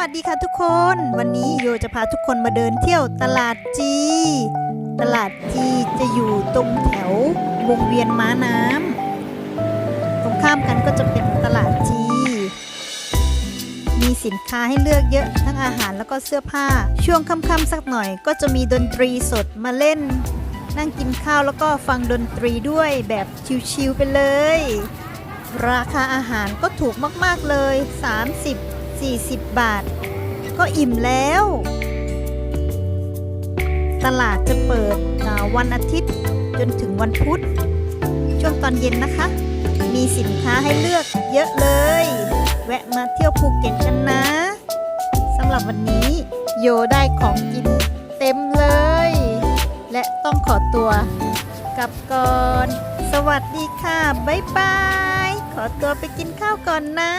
วัสดีค่ะทุกคน วันนี้โยจะพาทุกคนมาเดินเที่ยวตลาดจี ตลาดจีจะอยู่ตรงแถววงเวียนม้าน้ำตรงข้ามกันก็จะเป็นตลาดจี มีสินค้าให้เลือกเยอะทั้งอาหารแล้วก็เสื้อผ้า ช่วงค่ำๆสักหน่อย ก็จะมีดนตรีสดมาเล่น นั่งกินข้าวแล้วก็ฟังดนตรีด้วยแบบชิลๆไปเลย ราคาอาหารก็ถูกมากๆเลย 40 บาท ก็อิ่มแล้ว ตลาดจะเปิดวันอาทิตย์จนถึงวันพุธ ช่วงตอนเย็นนะคะ มีสินค้าให้เลือกเยอะเลย แวะมาเที่ยวภูเก็ตกันนะสำหรับวันนี้โยได้ของกินเต็มเลย และต้องขอตัวกลับก่อน สวัสดีค่ะ บ๊ายบาย ขอตัวไปกินข้าวก่อนนะ